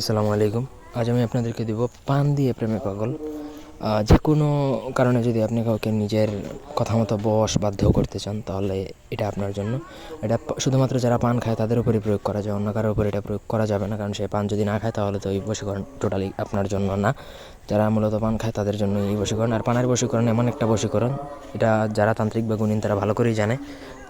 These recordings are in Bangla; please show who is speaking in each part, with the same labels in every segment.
Speaker 1: আসসালামু আলাইকুম। আজ আমি আপনাদেরকে দিব পান দিয়ে প্রেমে পাগল। যে কোনো কারণে যদি আপনি কাউকে নিজের কথা মতো বস বাধ্য করতে চান, তাহলে এটা আপনার জন্য। এটা শুধুমাত্র যারা পান খায়, তাদের উপরই প্রয়োগ করা যায়। অন্য কারোর উপর এটা প্রয়োগ করা যাবে না, কারণ সে পান যদি না খায়, তাহলে তো ওই বশীকরণ টোটালি আপনার জন্য না। যারা মূলত পান খায় তাদের জন্য এই বশীকরণ। আর পানের বশীকরণ এমন একটা বশীকরণ, এটা যারা তান্ত্রিক বা গুণিন তারা ভালো করেই জানে,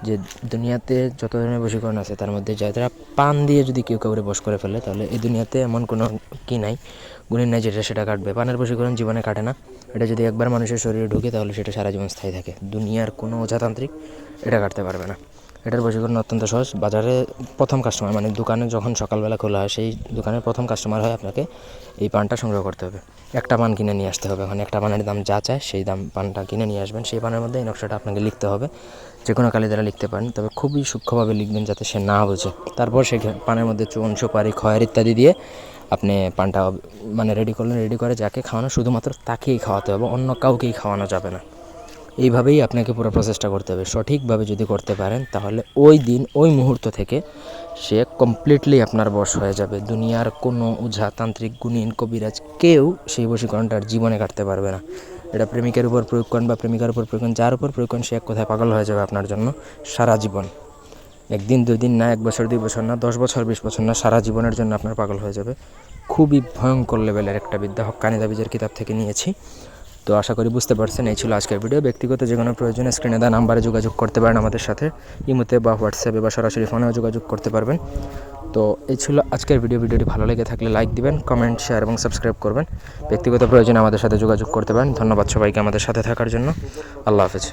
Speaker 1: যে দুনিয়াতে যত ধরনের বশীকরণ আছে তার মধ্যে যারা পান দিয়ে যদি কেউ কাউরে বস করে ফেলে, তাহলে এই দুনিয়াতে এমন কোনো কি নাই, গুণিন নাই যেটা সেটা কাটবে। পানের বশীকরণ জীবনে কাটে না। এটা যদি একবার মানুষের শরীরে ঢুকে, তাহলে সেটা সারা জীবন স্থায়ী থাকে। দুনিয়ার কোনো ওঝাতান্ত্রিক এটা কাটতে পারবে না। এটার বশীকরণ অত্যন্ত সহজ। বাজারে প্রথম কাস্টমার মানে দোকানে যখন সকালবেলা খোলা হয়, সেই দোকানের প্রথম কাস্টমার হয় আপনাকে এই পানটা সংগ্রহ করতে হবে। একটা পান কিনে নিয়ে আসতে হবে। ওখানে একটা পানের দাম যা চায়, সেই দাম পানটা কিনে নিয়ে আসবেন। সেই পানের মধ্যে এই নকশাটা আপনাকে লিখতে হবে। যে কোনো কালি দ্বারা লিখতে পারেন। তবে খুবই সূক্ষ্মভাবে লিখবেন যাতে সে না বোঝে। তারপর সেই পানের মধ্যে চুন, সুপারি, খয়ের ইত্যাদি দিয়ে আপনি পানটা মানে রেডি করলেন রেডি করে যাকে খাওয়ানো, শুধুমাত্র তাকেই খাওয়াতে হবে। অন্য কাউকেই খাওয়ানো যাবে না। এইভাবেই আপনাকে পুরো প্রসেসটা করতে হবে। সঠিকভাবে যদি করতে পারেন, তাহলে ওই দিন, ওই মুহূর্ত থেকে সে কমপ্লিটলি আপনার বশ হয়ে যাবে। দুনিয়ার কোনো উঝা তান্ত্রিক গুণিন কবিরাজ কেউ সেই বশীকরণটার জীবনে কাটতে পারবে না। এটা প্রেমিকের উপর প্রয়োগ করেন বা প্রেমিকার উপর প্রয়োগ করেন, যার উপর প্রয়োগ করেন, সে এক কথায় পাগল হয়ে যাবে আপনার জন্য সারা জীবন। একদিন, দুই দিন না, এক বছর, দুই বছর না, দশ বছর, বিশ বছর না, সারা জীবনের জন্য আপনার পাগল হয়ে যাবে। খুবই ভয়ঙ্কর লেভেলের একটা বিদ্যা হক্কানি দাবিজের কিতাব থেকে নিয়েছি। তো আশা করি বুঝতে পারছেন, এই ছিল আজকের ভিডিও ব্যক্তিগত যে কোনো প্রয়োজনে স্ক্রিনে দেওয়া নাম্বারে যোগাযোগ করতে পারেন আমাদের সাথে। ইমোতে বা হোয়াটসঅ্যাপে বা সরাসরি ফোনেও যোগাযোগ করতে পারবেন। তো এই ছিল আজকের ভিডিও ভিডিওটি ভালো লেগে থাকলে লাইক দিবেন কমেন্ট শেয়ার এবং সাবস্ক্রাইব করবেন। ব্যক্তিগত প্রয়োজনে আমাদের সাথে যোগাযোগ করতে পারেন। ধন্যবাদ সবাইকে আমাদের সাথে থাকার জন্য। আল্লাহ হাফেজ।